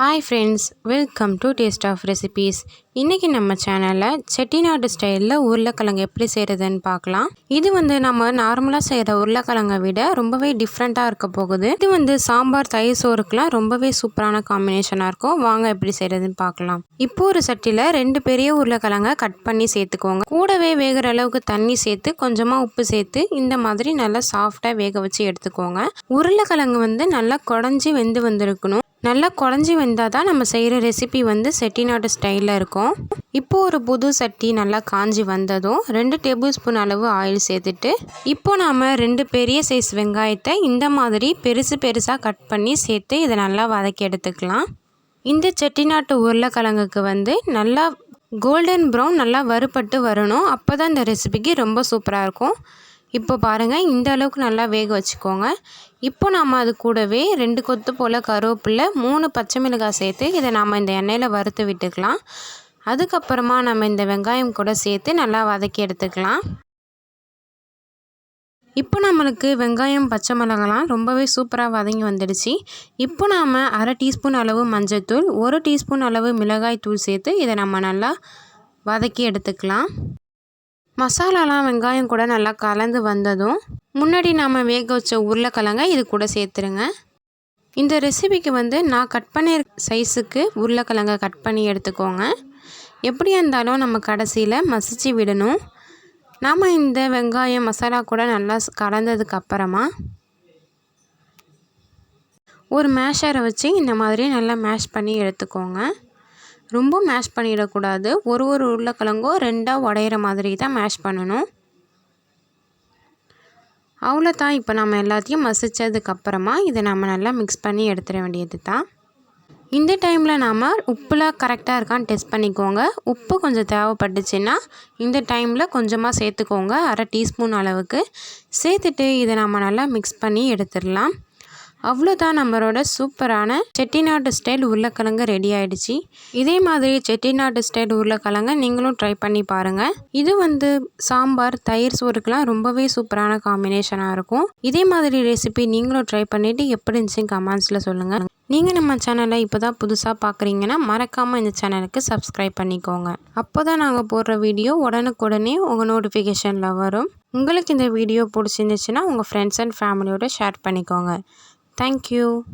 Hi friends welcome to taste of recipes இன்றைக்கி நம்ம சேனலில் செட்டிநாடு ஸ்டைலில் உருளைக்கிழங்கு எப்படி செய்கிறதுன்னு பார்க்கலாம். இது வந்து நம்ம நார்மலாக செய்கிற உருளைக்கிழங்கை விட ரொம்பவே டிஃப்ரெண்ட்டாக இருக்க போகுது. இது வந்து சாம்பார் தயிர் சோறுக்கெலாம் ரொம்பவே சூப்பரான காம்பினேஷனாக இருக்கும். வாங்க எப்படி செய்கிறதுன்னு பார்க்கலாம். இப்போ ஒரு சட்டியில் ரெண்டு பெரிய உருளைக்கிழங்கை கட் பண்ணி சேர்த்துக்கோங்க. கூடவே வேகிற அளவுக்கு தண்ணி சேர்த்து கொஞ்சமாக உப்பு சேர்த்து இந்த மாதிரி நல்லா சாஃப்டாக வேக வச்சு எடுத்துக்கோங்க. உருளைக்கிழங்கு வந்து நல்லா குடஞ்சி வெந்து வந்திருக்கணும். நல்லா குழஞ்சி வந்தால் தான் நம்ம செய்கிற ரெசிபி வந்து செட்டிநாடு ஸ்டைலில் இருக்கும். இப்போது ஒரு புது சட்டி நல்லா காஞ்சி வந்ததும் ரெண்டு டேபிள் ஸ்பூன் அளவு ஆயில் சேர்த்துட்டு இப்போ நாம் ரெண்டு பெரிய சைஸ் வெங்காயத்தை இந்த மாதிரி பெருசு பெருசாக கட் பண்ணி சேர்த்து இதை நல்லா வதக்கி எடுத்துக்கலாம். இந்த செட்டிநாட்டு உருளைக்கிழங்குக்கு வந்து நல்லா கோல்டன் ப்ரௌன் நல்லா வறுபட்டு வரணும். அப்போ தான் இந்த ரெசிபிக்கு ரொம்ப சூப்பராக இருக்கும். இப்போ பாருங்கள் இந்த அளவுக்கு நல்லா வேக வச்சுக்கோங்க. இப்போ நாம் அது கூடவே ரெண்டு கொத்து போல் கருவேப்பில்லை மூணு பச்சை மிளகாய் சேர்த்து இதை நாம் இந்த எண்ணெயில் வறுத்து விட்டுக்கலாம். அதுக்கப்புறமா நம்ம இந்த வெங்காயம் கூட சேர்த்து நல்லா வதக்கி எடுத்துக்கலாம். இப்போ நம்மளுக்கு வெங்காயம் பச்சை மிளகாலாம் ரொம்பவே சூப்பராக வதங்கி வந்துடுச்சு. இப்போ நாம் அரை டீஸ்பூன் அளவு மஞ்சள்தூள் ஒரு டீஸ்பூன் அளவு மிளகாய் தூள் சேர்த்து இதை நம்ம நல்லா வதக்கி எடுத்துக்கலாம். மசாலாலாம் வெங்காயம் கூட நல்லா கலந்து வந்ததும் முன்னாடி நாம் வேக வச்ச உருளைக்கிழங்க இது கூட சேர்த்துருங்க. இந்த ரெசிபிக்கு வந்து நான் கட் பண்ணி சைஸுக்கு உருளைக்கிழங்க கட் பண்ணி எடுத்துக்கோங்க. எப்படியா இருந்தாலும் நம்ம கடைசியில் மசிச்சு விடணும். நாம் இந்த வெங்காயம் மசாலா கூட நல்லா கலந்ததுக்கு அப்புறமா ஒரு மேஷரை வச்சு இந்த மாதிரி நல்லா மேஷ் பண்ணி எடுத்துக்கோங்க. ரொம்ப மேஷ் பண்ணிடக்கூடாது. ஒரு ஒரு உருளைக்கிழங்கும் ரெண்டாக உடையிற மாதிரி தான் மேஷ் பண்ணணும். அவ்வளோ தான் இப்போ நம்ம எல்லாத்தையும் மசித்ததுக்கப்புறமா இதை நம்ம நல்லா மிக்ஸ் பண்ணி எடுத்துட வேண்டியது தான். இந்த டைமில் நாம் உப்புலாம் கரெக்டாக இருக்கான்னு டெஸ்ட் பண்ணிக்கோங்க. உப்பு கொஞ்சம் தேவைப்பட்டுச்சுன்னா இந்த டைமில் கொஞ்சமாக சேர்த்துக்கோங்க. அரை டீஸ்பூன் அளவுக்கு. சேர்த்துட்டு இதை நம்ம நல்லா மிக்ஸ் பண்ணி எடுத்துடலாம். அவ்வளோதான் நம்மளோட சூப்பரான செட்டிநாட்டு ஸ்டைல் உருளைக்கிழங்கு ரெடி ஆயிடுச்சு. இதே மாதிரி செட்டிநாட்டு ஸ்டைல் உருளைக்கிழங்க நீங்களும் ட்ரை பண்ணி பாருங்கள் இது வந்து சாம்பார் தயிர் சோறுக்கெலாம் ரொம்பவே சூப்பரான காம்பினேஷனாக இருக்கும். இதே மாதிரி ரெசிபி நீங்களும் ட்ரை பண்ணிவிட்டு எப்படி இருந்துச்சுன்னு கமெண்ட்ஸில் சொல்லுங்கள் நீங்கள் நம்ம சேனலை இப்போ தான் புதுசாக பார்க்குறீங்கன்னா மறக்காமல் இந்த சேனலுக்கு சப்ஸ்கிரைப் பண்ணிக்கோங்க. அப்போ தான் நாங்கள் போடுற வீடியோ உடனுக்குடனே உங்கள் நோட்டிஃபிகேஷனில் வரும். உங்களுக்கு இந்த வீடியோ பிடிச்சிருந்துச்சுன்னா உங்கள் ஃப்ரெண்ட்ஸ் அண்ட் ஃபேமிலியோட ஷேர் பண்ணிக்கோங்க. Thank you.